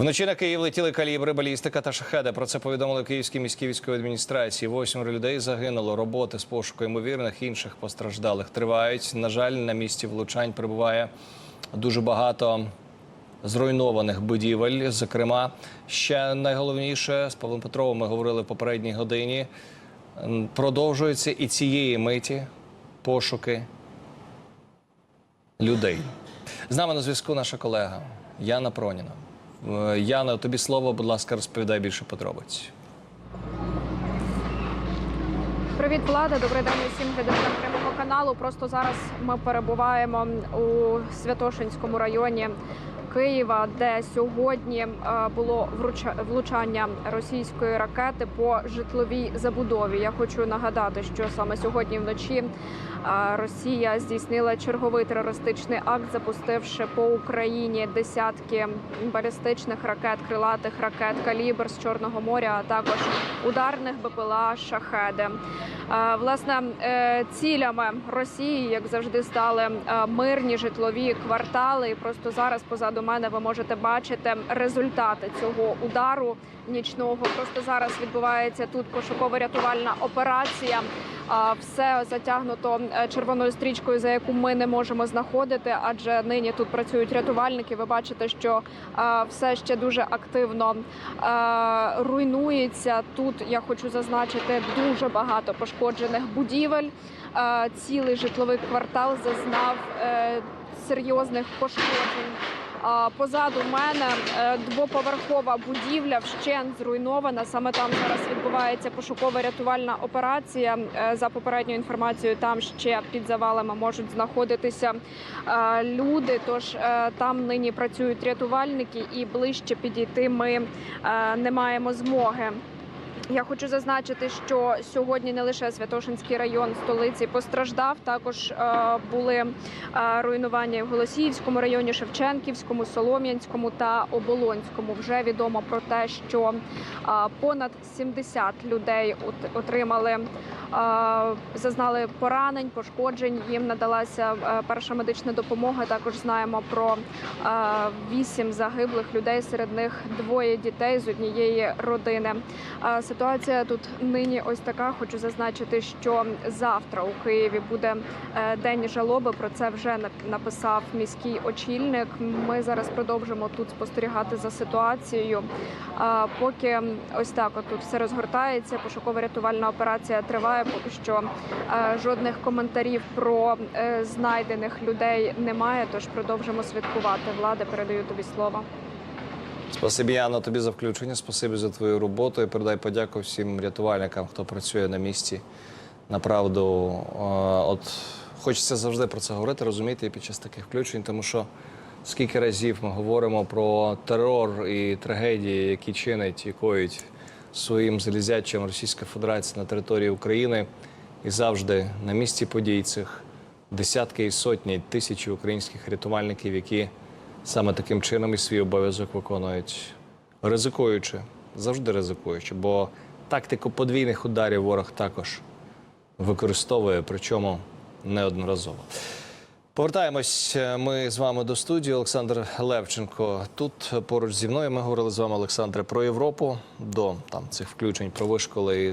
Вночі на Київ летіли калібри, балістика та шахеди. Про це повідомили в Київській міській військовій адміністрації. Восьмеро людей загинуло. Роботи з пошуку ймовірних інших постраждалих тривають. На жаль, на місці влучань перебуває дуже багато зруйнованих будівель. Зокрема, ще найголовніше з Павлом Петровим ми говорили в попередній годині. Продовжуються і цієї миті пошуки людей. З нами на зв'язку наша колега Яна Проніна. Е, Яна, тобі слово, будь ласка, розповідай більше подробиць. Привіт, влада. Добрий день усім глядачам прямого каналу. Просто зараз ми перебуваємо у Святошинському районі Києва, де сьогодні е, було влучання російської ракети по житловій забудові. Я хочу нагадати, що саме сьогодні вночі е, Росія здійснила черговий терористичний акт, запустивши по Україні десятки балістичних ракет, крилатих ракет калібр з Чорного моря, а також ударних БПЛА шахеди. Е, Власне, е, цілями Росії, як завжди, стали е, мирні житлові квартали. І просто зараз позаду мене ви можете бачити результати цього удару нічного. Просто зараз відбувається тут пошуково-рятувальна операція. Все затягнуто е, червоною стрічкою, за яку ми не можемо знаходити, адже нині тут працюють рятувальники. Ви бачите, що е, все ще дуже активно е, руйнується. Тут я хочу зазначити дуже багато пошкоджених будівель. Цілий житловий квартал зазнав серйозних пошкоджень. Позаду мене е, двоповерхова будівля вщент зруйнована. Саме там зараз відбувається пошукова рятувальна операція. Е, За попередньою інформацією, там ще під завалами можуть знаходитися е, люди. Тож там нині працюють рятувальники, і ближче підійти ми не маємо змоги. Я хочу зазначити, що сьогодні не лише Святошинський район столиці постраждав, також е, були е, руйнування в Голосіївському районі, Шевченківському, Солом'янському та Оболонському. Вже відомо про те, що е, понад 70 людей от- отримали. Зазнали поранень, пошкоджень. Їм надалася перша медична допомога. Також знаємо про вісім загиблих людей. Серед них двоє дітей з однієї родини. Ситуація тут нині ось така. Хочу зазначити, що завтра у Києві буде е, день жалоби. Про це вже написав міський очільник. Ми зараз продовжимо тут спостерігати за ситуацією. Поки ось так, от тут все розгортається. Пошуково-рятувальна операція триває. Поки що е, жодних коментарів про е, знайдених людей немає. Тож продовжимо святкувати. Влада, передаю тобі слово. Спасибі, Яна, тобі за включення. Спасибі за твою роботу. І передай подяку всім рятувальникам, хто працює на місці. Направду, е, от хочеться завжди про це говорити, розуміти і під час таких включень, тому що скільки разів ми говоримо про терор і трагедії, які чинить і коїть своїм залізячим Російська Федерація на території України, і завжди на місці подій цих десятки і сотні, тисячі українських рятувальників, які саме таким чином і свій обов'язок виконують, ризикуючи, завжди ризикуючи, бо тактику подвійних ударів ворог також використовує, причому неодноразово. Повертаємось е, ми з вами до студії. Олександр Левченко тут поруч зі мною. Ми говорили з вами, Олександре, про Європу до там цих включень про вишколи.